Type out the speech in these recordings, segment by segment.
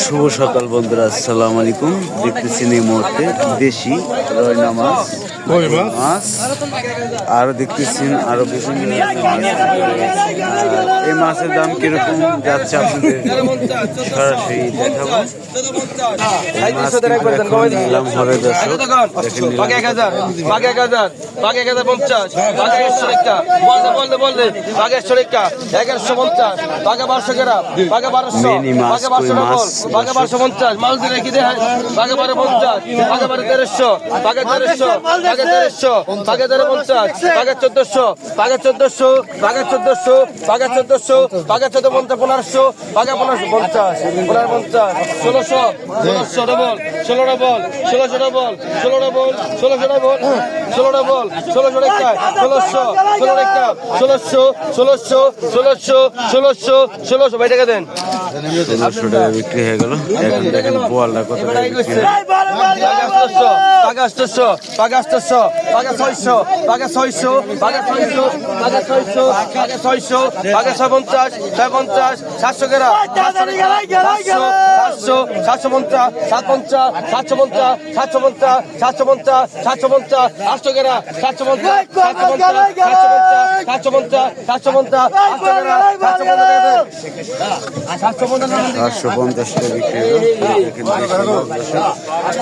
শুভ সকাল বন্ধুরা। আসসালাম আলাইকুম। দেখতেছেন এই মুহূর্তে দেশি রয়না মাছ মাছ আরও দেখতেছেন আরও বিভিন্ন এই মাছের দাম কীরকম যাচ্ছে আপনাদের সরাসরি দেখাবো। নিলাম। মাছ বাঘে বারোশো পঞ্চাশ মাল দিয়ে রেখে দেয় বাঘে বারো পঞ্চাশ বাঘে বারো তেরোশো বাঘে তেরোশো বাঘে তেরোশো বাঘে তেরো পঞ্চাশ বাঘে চোদ্দশো বাঘে চোদ্দশো বাঘে চোদ্দশো বাঘে চোদ্দশো বাঘে চোদ্দ পঞ্চাশ পনেরোশো বাঘে পনেরোশো পঞ্চাশ পনেরো পঞ্চাশ ষোলোশো ষোলোশো ডবল ষোলো ডবল ষোলোশো ডবল ষোলো ডবল ষোলোশো ডবল ষোলো ডবল ষোলোশো ষোলোশো ষোলো রেখা ষোলোশো ষোলোশো ষোলোশো ষোলোশো ষোলোশো ভাই টাকা দেন ষোলোশো হয়ে গেল। এখন দেখেন বোয়ালটা কত। পাগা পাগা পাগা ছয়শো পাগা ছয়শো পাগা ছয়শো পাগা ছয়শো পাগা ছয়শো পাগা ছয় পঞ্চাশ ছয় পঞ্চাশ সাতশো গেরা সাতশো সাতশো সাতশো পঞ্চাশ সাত পঞ্চাশ সাতশো পঞ্চাশ সাতশো পঞ্চাশ সাতশো পঞ্চাশ সাতশো পঞ্চাশ আটশো গেরা সাতশো পঞ্চাশ সাতশো পঞ্চাশ সাতশো পঞ্চাশ সাতশো পঞ্চাশ সাতশো পঞ্চাশ সাতশো পঞ্চাশ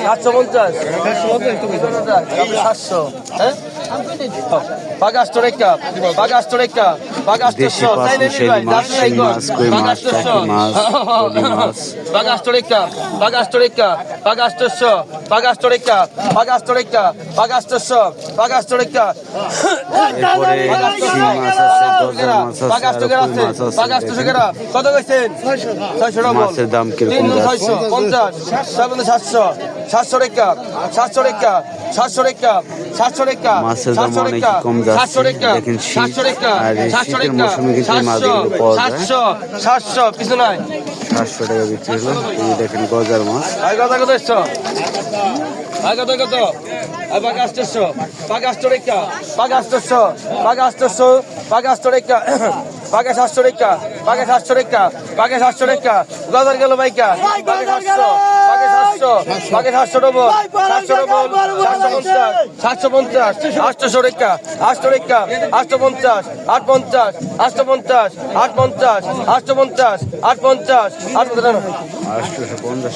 চারশো পঞ্চাশ। সাতশো পঞ্চাশ সাতশো দেশি পাঁচ মিশেল মাছ সেই মাছ কই মাছ টাকি মাছ বডি মাছ বাগাস্তরেকা বাগাস্তরেকা বাগাস্তস্য বাগাস্তরেকা বাগাস্তরেকা বাগাস্তস্য বাগাস্তরেকা কত কইছেন 600 মাছের দাম কীরকম যাচ্ছে 650 700 700 রেকা 700 মাছের দাম সাতশো অনেক রেখা কম যাচ্ছে। সাতশো রেখা দেখেন শীত সাতশো রেখা আর এই সাতশো শীতের রেখা মৌসুমে কিন্তু এই মাছগুলো পাওয়া যায়। সাতশো সাতশো কিছু নাই সাতশো টাকা বিক্রি হলো এই দেখেন গজার মাছ কত কত এসছো কত রেখা পাকা রেখা সাতশো রেখা পাকা সাতশো রেখা পাকা সাতশো রেখা গজার গেল বাইকা পাকা সাতশো পাকা সাতশো নব্বই সাতশো নব্বই সাতশো পঞ্চাশ। সাতশো পঞ্চাশ। আটশো রেখা আটশো রেখা আটশো পঞ্চাশ। আট পঞ্চাশ। আটশো পঞ্চাশ। আট পঞ্চাশ। আটশো পঞ্চাশ। আট পঞ্চাশ। আট পঞ্চাশ।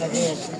টাকা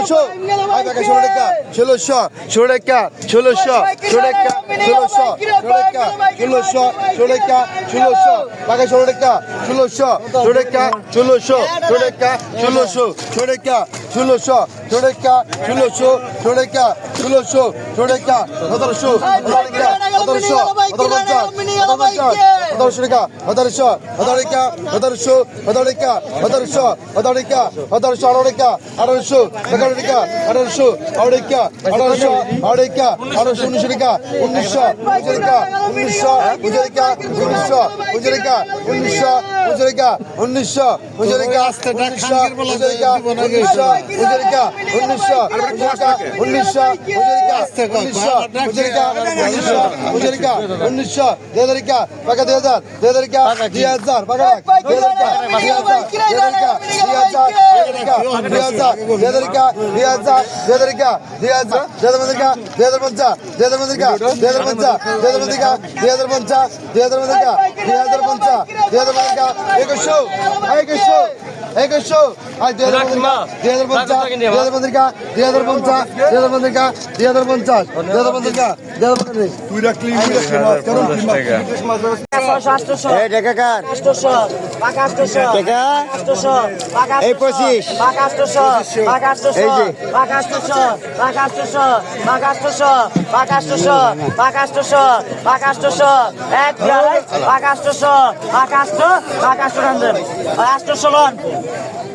ষোলোশো আই টাকা ষোলো টাকা ষোলোশো ষোলো টাকা ষোলোশো ষোলো টাকা ষোলোশো ষোলো টাকা ষোলোশো ষোলো টাকা ষোলোশো টাকা ষোলো টাকা ষোলোশো ষোলো টাকা ষোলোশো ষোলো টাকা ষোলোশো ষোলো টাকা ষোলোশো ষোলো টাকা ষোলোশো ষোলো টাকা ষোলোশো ষোলো টাকা সতেরোশো উনিশশো উনিশশো উনিশশো দুই হাজার টাকা টাকা দুই হাজার দুই হাজার টাকা দুই হাজার টাকা দুই হাজার দুই হাজার দুই হাজার দুই হাজার দুই হাজার দুই হাজার দুই হাজার দুই হাজার দুই হাজার টাকা দুই হাজার পঞ্চাশ দুই হাজার পঞ্চাশ দুই হাজার পঞ্চাশ দুই হাজার টাকা দুই হাজার পঞ্চাশ দুই হাজার টাকা দুই হাজার পঞ্চাশ দুই হাজার টাকা একুশশো একুশশো একুশশো আর দুই হাজার দুই হাজার পঞ্চাশ দুই হাজার পঞ্চাশ টাকা দুই হাজার পঞ্চাশ দুই হাজার পঞ্চাশ টাকা দুই হাজার পঞ্চাশ দুই হাজার পঞ্চাশ টাকা দুই হাজার পঞ্চাশ তুই রাখলি পঞ্চাশ টাকা এই টাকা কার Yeah.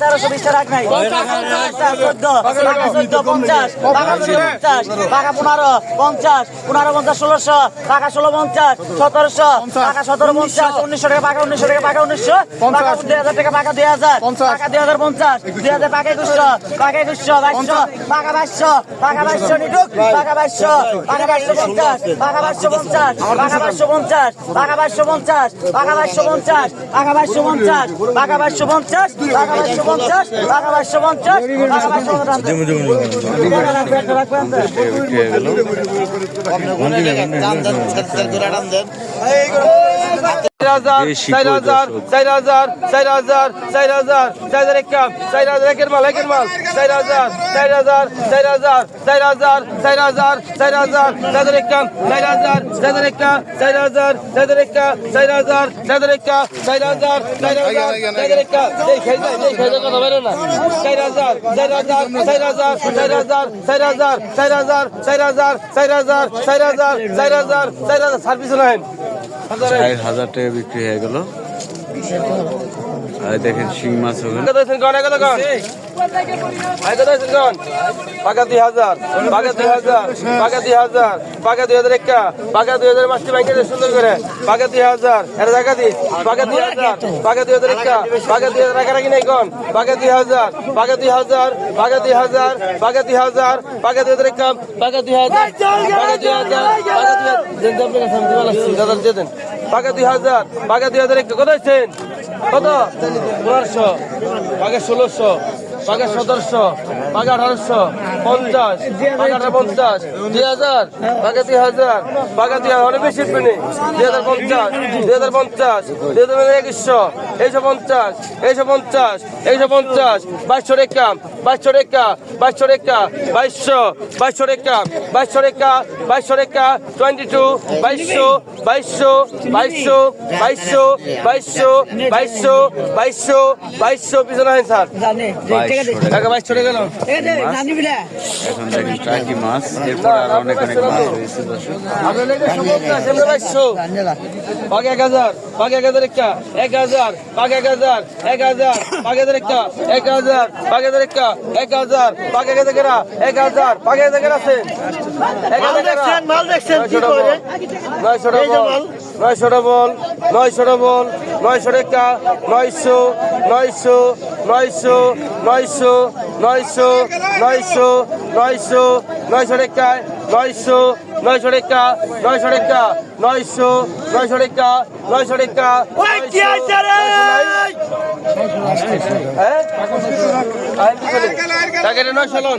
তেরোশো বিশ রাখ নাই চোদ্দ চোদ্দ পঞ্চাশ পঞ্চাশ পাকা পনেরো পঞ্চাশ পনেরো পঞ্চাশ ষোলোশো পাকা ষোলো পঞ্চাশ সতেরোশো পাকা সতেরো পঞ্চাশ উনিশশো টাকা পাকা উনিশশো টাকা পাকা উনিশশো পাকা দুই হাজার টাকা পাকা দুই হাজার পাকা দুই হাজার পঞ্চাশ দুই হাজার পাকা একুশশো পাকা একুশশো বাইশশো পাকা বাইশশো পাকা বাইশশো নিটুক পাকা বাইশশো পাকা বাইশশো পঞ্চাশ পাকা বাইশশো পঞ্চাশ পাকা বাইশশো পঞ্চাশ পাকা বাইশশো পঞ্চাশ পাকা বাইশশো পঞ্চাশ পাকা বাইশশো পঞ্চাশ পাকা বাইশশো পঞ্চাশ পাকা বাইশশো পঞ্চাশ পাকা বাইশশো পঞ্চাশ পাকা বাইশশো পঞ্চাশ গেল চার হাজার চার হাজার। চার হাজার চার হাজার চার হাজার চার হাজার এক কাপ চার হাজার একের মাল একের মাল চার হাজার চার হাজার চার হাজার চার হাজার চার হাজার চার হাজার চার হাজার এক কাপ চার হাজার চার হাজার এক কাপ চার হাজার চার হাজার এক কাপ চার হাজার চার হাজার এক কাপ চার হাজার চার হাজার চার হাজার এক কাপ এই খাই যায় এই খাই যায় কথা বেরো না চার হাজার চার হাজার চার হাজার চার হাজার চার হাজার চার হাজার চার হাজার চার হাজার চার হাজার চার হাজার চার হাজার সার্ভিস নাই হাজারে চার হাজার টাকা বিক্রি হয়ে গেল। আর দেখেন শিং মাছ হবে। দুই হাজার হাজার সুন্দর হাজার হাজার হাজার হাজার হাজার হাজার হাজার হাজার কত ষোলোশো পাকা সতেরোশো পাকা আঠারোশো পঞ্চাশ আঠারো পঞ্চাশ, দুই হাজার পাকা দুই হাজার পাকা দুই হাজার, অনেক বেশি পেনি। দুই হাজার পঞ্চাশ, দুই হাজার পঞ্চাশ, দুই হাজার একুশশো এইশো পঞ্চাশ এইশো পঞ্চাশ এইশো পঞ্চাশ, বাইশশো রেখা বাইশশো রেখা বাইশশো রেখা বাইশশো বাইশশো রেখা বাইশশো রেখা বাইশশো রেখা টোয়েন্টি টু বাইশশো বাইশশো বাইশশো বাইশশো বাইশশো বাইশশো বাইশশো বাইশশো পিছনে আছেন স্যার। ভাই চলে গেল। এখন দেখি টাকি মাছ? এরপর আর অনেক অনেক মাছ রয়েছে পাগ এক হাজার পাগ একটা এক হাজার পাগ একটা এক হাজার পাগ হাজার একটা এক হাজার পাগ এক হাজার এক হাজার পাগ এক হাজার বল। নয়শো ছোট বল। নয়শো টাকা নয়শো নয়শো নয়শো নয়শো নয়শো নয়শো নয়শো নয়শো টাকা নয়শো নয়শো টাকা নয়শো টাকা নয়শো নয়শো টাকা নয়শো টাকা নয়শো লোন।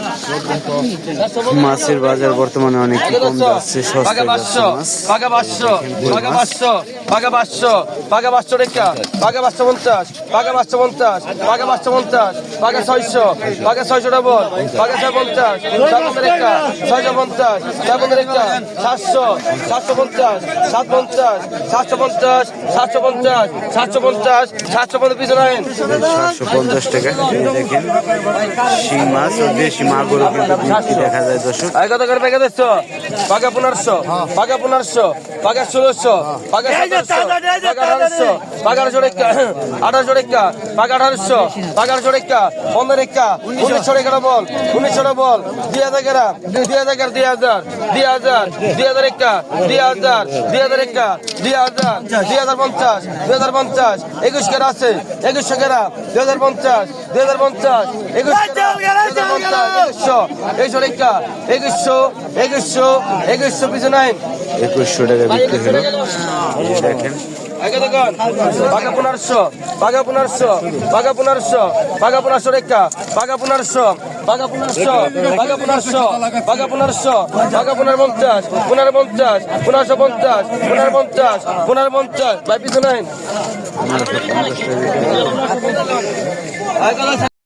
মাছের বাজার বর্তমানে অনেক কম যাচ্ছে যাচ্ছে পাঁচশো মাছ। পাঁচশো বাঘা পাঁচশো বাঘা পাঁচশো বাঘা পাঁচশো রেখা বাঘা পাঁচশো পঞ্চাশ বাঘা পাঁচশো পঞ্চাশ বাঘা পাঁচশো পঞ্চাশ বাঘা ছয়শো বাঘা ছয়শো ডবল বাঘা ছয় পঞ্চাশ রেখা ছয়শো পঞ্চাশ ছয় পঞ্চাশ রেখা সাতশো সাতশো পঞ্চাশ সাত পঞ্চাশ সাতশো পঞ্চাশ সাতশো পঞ্চাশ সাতশো পঞ্চাশ সাতশো পঞ্চাশ পিছনে সাতশো পঞ্চাশ টাকা দেখেন। শিং মাছ ও দেশি মাগুরও কিন্তু বিক্রি দেখা যায় দর্শক। আই কত করে প্যাকেট দিচ্ছ? পাকা পনেরোশো পাকা পনেরোশো পাকা ষোলোশো পাকা সতেরোশো পাকা আঠারোশো পাকা আঠারোশো রেখা আঠারোশো রেখা পাকা আঠারোশো পাকা আঠারোশো রেখা পনেরো রেখা উনিশশো রেখা বল উনিশশো বল দুই হাজার গেরা দুই হাজার গেরা দুই হাজার দুই হাজার দুই হাজার রেখা দুই হাজার দুই হাজার রেখা দুই হাজার দুই হাজার পঞ্চাশ দুই হাজার পঞ্চাশ একুশ গেরা আছে একুশশো গেরা দুই হাজার পঞ্চাশ দুই হাজার পঞ্চাশ একুশ একুশশো। একুশশো রেখা একুশশো একুশশো একুশশো পিছনে আইন একুশশো টাকা বিক্রি হলো। দেখেন। আগে দেখুন বাঘা পনেরোশো বাঘা পনেরোশো বাঘা পনেরোশো বাঘা পনেরোশো রেখা বাঘা পনেরোশো বাঘা পনেরোশো বাঘা পনেরোশো বাঘা পনেরোশো বাঘা পনেরো পঞ্চাশ পনেরো পঞ্চাশ পনেরোশো পঞ্চাশ পনেরো পঞ্চাশ পনেরো পঞ্চাশ ভাই পিছনে